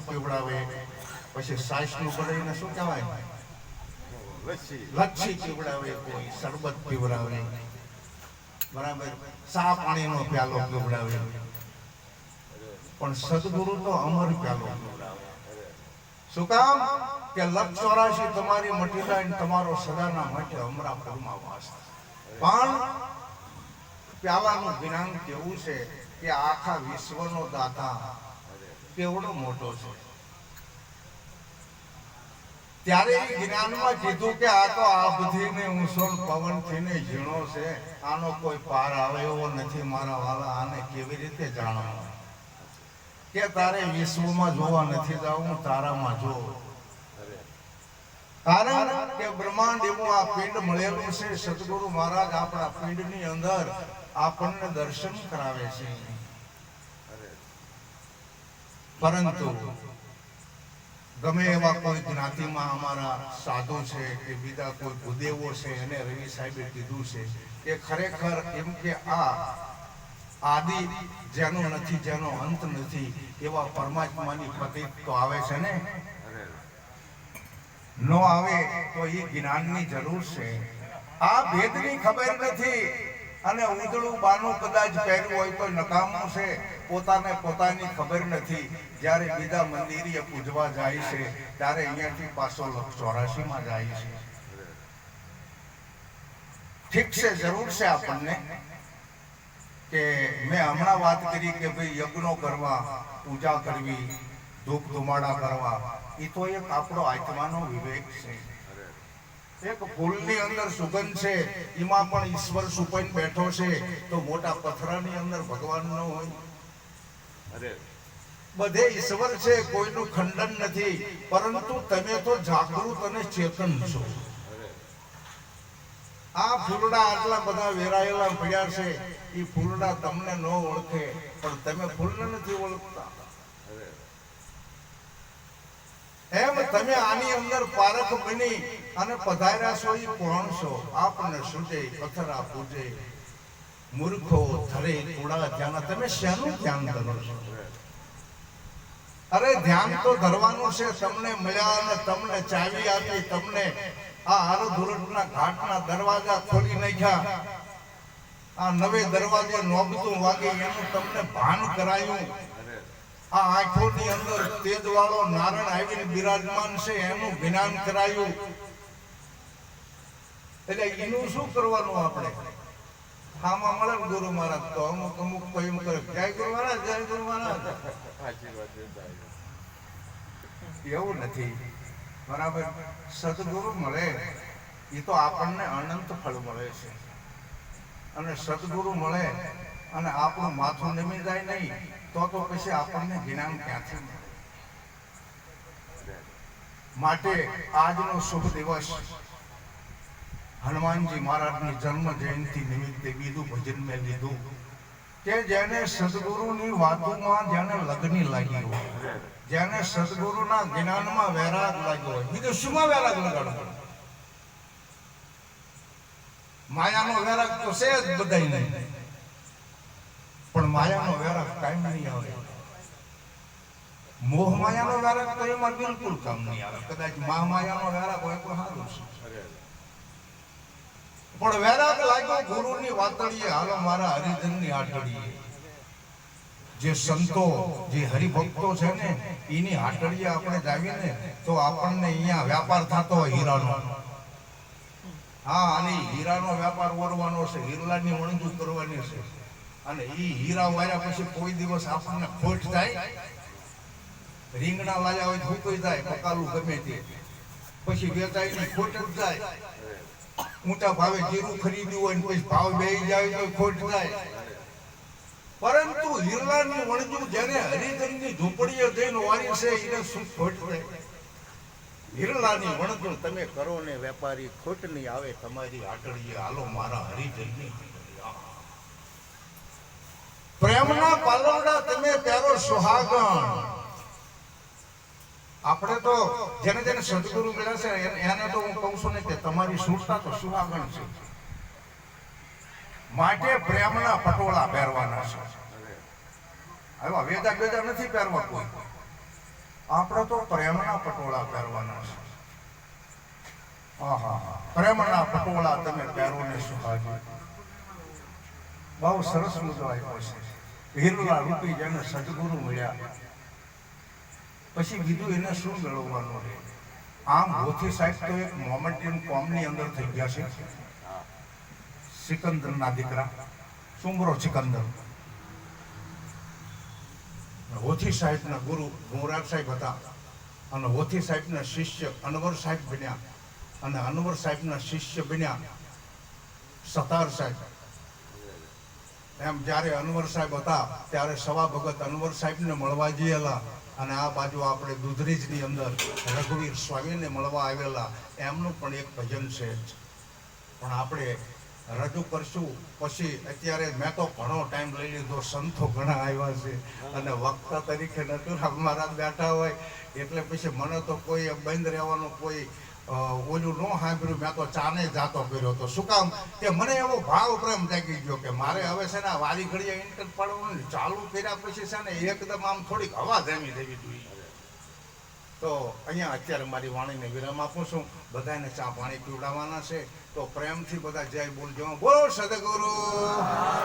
પીવડાવે પછી સાસનું લચ્છી પીવડાવે, કોઈ શરબત પીવડાવે. બરાબર? ચા પાણીનો પ્યાલો પણ સદગુરુ તો અમર પ્યાલો પીવડાવે. શું કામ? કે લક્ષ ચોરાશી તમારી મટી જાય તમારો સદાના માટે અમરાપુરમાં વાસ પણ પ્યાલાનું જ્ઞાન કેવું છે કે આખા વિશ્વનો દાતા કેવડો મોટો છે. ત્યારે એ જ્ઞાનમાં કીધું કે આ તો આભથી ને ઊંસો પવનથી ને ઝીણો છે. આનો કોઈ પાર આવે એવો નથી મારા વાલા, આને કેવી રીતે જાણો કે તારે વિશ્વમાં જોવા નથી જવું તારામાં જો કારણ કે બ્રહ્માંડ એવું આ પિંડ મળેલું છે. સદગુરુ મહારાજ આપણા પિંડની અંદર આપણને દર્શન કરાવે છે. પરંતુ ગમે એવા કોઈ જ્ઞાતિમાં અમારા સાધુ છે કે બીજા કોઈ ભૂદેવો છે, એને રવિ સાહેબે કીધું છે કે ખરેખર એમ કે આ આદિ જેનો નથી, જેનો અંત નથી, એવા પરમાત્માની પ્રતીક તો આવે છે ને? નો આવે તો એ જ્ઞાનની જરૂર છે. આ ભેદની ખબર નથી. અને ઉજળું બાનું કદાચ પહેર્યું હોય તો નકામું છે. પોતાને પોતાની ખબર નથી. જ્યારે બીજા મંદિરે પૂજવા જાય છે, ત્યારે અહીંયાથી પાછો ચોરાશીમાં જાય છે. ઠીક છે, જરૂર છે આપણને કે મેં હમણાં વાત કરી કે ભાઈ યજ્ઞો કરવા, પૂજા કરવી, ધૂપ ધુમાડા કરવા. એ તો એક આપણો આત્માનો વિવેક છે. એક ફૂલની અંદર સુગંધ છે એમાં પણ ઈશ્વર સુપાઈ બેઠો છે તો મોટા પથરાની અંદર ભગવાન ન હોય. અરે. બધે ઈશ્વર છે કોઈનું ખંડન નથી પરંતુ તમે તો જાગૃત અને ચેતન છો. આ ફૂલડા આટલા બધા વેરાયેલા પડ્યા છે એ ફૂલડા તમને ન ઓળખે પણ તમે ફૂલને નથી ઓળખતા. તમે આની અંદર પારખ બની અને પધાર્યા છો એ કોણ છો? આપને સુજે પથરા પૂજે, મૂર્ખો ધરે કુડા ધ્યાન. તમે શેનું ધ્યાન ધરો છો? અરે ધ્યાન તો ધરવાનું છે, તમને મળ્યા અને તમને ચાવી આપી, તમને આ હારોધુરટના ઘાટના દરવાજા ખોલી નાખ્યા. આ નવે દરવાજે નોબતું વાગે, એનું તમને ભાન કરાયું. આ આંખોની અંદર તેજવાળો નારણ આવીને બિરાજમાન છે એનું જ્ઞાન કરાયું. એટલે એનું શું કરવાનું આપણે? આમાં મળે ગુરુ મહારાજ તો અમુક અમુક કોઈ એમ કરે જય ગુરુ મહારાજ જય ગુરુ મહારાજ. એવું નથી. બરાબર. સદગુરુ મળે એ તો આપણને અનંત ફળ મળે છે. અને સદગુરુ મળે અને આપણું માથું નમી જાય નહીં, તો તો પછી આપણને જ્ઞાન ક્યાંથી મળે માટે આજનો શુભ દિવસ હનુમાનજી મહારાજની જન્મ જયંતિ નિમિત્તે બીજું ભજન મેં લીધું, કે જેને સદગુરુની વાતોમાં જેને લગ્ન લાગી હોય જેને સદગુરુના જ્ઞાનમાં વૈરાગ લાગ્યો હોય બીજું શુંમાં વૈરાગ લગાડો. માયાનો વૈરાગ તો છે જ બધાય નહીં માયાનો વૈરાગ કાયમ નહીં આવે. મોહ માયાનો વૈરાગ તો એમાં બિલકુલ કામ નહીં આવે. કદાચ મા માયાનો વૈરાગ હોય તો સારું છે. પણ વૈરાગ લાગ્યો ગુરુની વાતળીએ, હાલો મારા હરિજનની આટળીએ. જે સંતો, જે હરિભક્તો છે ને, એની હાટડીએ આપણે જાવીને તો આપણને અહીંયા વ્યાપાર થતો હોય હીરાનો. હા, અને હીરાનો વ્યાપાર ઓરવાનો છે, હીરલાની વણજુ કરવાની છે. અને એ હીરા વાર્યા પછી કોઈ દિવસ આપણને ખોટ થાય, રીંગણા લાયા હોય તો કોઈ જાય પકાલું ગમે તે. પછી વેચાય ને ખોટ જ જાય ઊંચા ભાવે જીરું ખરીદ્યું હોય ને પછી ભાવ બે જાય તો ખોટ જાય પરંતુ હિરલાની વણજુ જ્યારે હરિજનની ઝૂંપડીએ જઈને વારી છે, એને શું ખોટ થાય? હિરલાની વણજુ તમે કરો ને વેપારી ખોટ નહીં આવે તમારી આટડીએ હાલો, મારા હરિજનની. પ્રેમના પાલવડા તમે પહેરો સુહાગણ. આપણે તો જેને જેને સદગુરુ મળ્યા છે, એને- તો હું કહું છું ને કે તમારી સુરતા તો સુહાગણ છે. માટે પ્રેમના પટોળા પહેરવાના છે. આવા વેદા વેદા નથી પહેરવા કોઈ. આપણે તો પ્રેમના પટોળા પહેરવાના છે. આહા, પ્રેમના પટોળા તમે પહેરો ને સુહાગણ બહુ સરસ મુદ્દો આપ્યો છે. હિરલા રૂપી જેને સદગુરુ મળ્યા. પછી બીજું એને શું મેળવવાનું છે? આમ હોથી સાહેબ તો એક મોમેન્ટિયમ કોમની અંદર થઈ ગયા છે. સિકંદરના દીકરા. સુમરો સિકંદર? હોથી સાહેબના ગુરુ ગુમરાગ સાહેબ હતા. અને હોથી સાહેબના શિષ્ય અનવર સાહેબ બન્યા. અને અનવર સાહેબના શિષ્ય બન્યા. સતાર સાહેબ. એમ જ્યારે અનવર સાહેબ હતા, ત્યારે સવા ભગત અનવર સાહેબને મળવા જયેલા અને આ બાજુ આપણે દુધરેજની અંદર રઘુવીર સ્વામીને મળવા આવેલા, એમનું પણ એક ભજન છે. પણ આપણે રજૂ કરશું, પછી અત્યારે મેં તો ઘણો ટાઈમ લઈ લીધો, સંતો ઘણા આવ્યા છે અને વક્તા તરીકે નટુરામ મહારાજ બેઠા હોય, એટલે પછી મને તો કોઈ બંધ રહેવાનું કોઈ ઓલું ન સાંભળ્યું, મેં તો ચાને જાતો કર્યો હતો. શું કામ? કે મને એવો ભાવ પ્રેમ જાગી ગયો કે મારે હવે છે ને વારી ઘડીએ ઇન્ટર પાડવાનું ચાલુ કર્યા પછી છે ને એકદમ આમ થોડીક હવા જામી દેવી જોઈએ તો અહીંયા અત્યારે મારી વાણીને વિરામ આપું છું. બધાને ચા પાણી પીવડાવવાના છે. તો પ્રેમથી બધા જય બોલજો. બોલો સદગુરુ.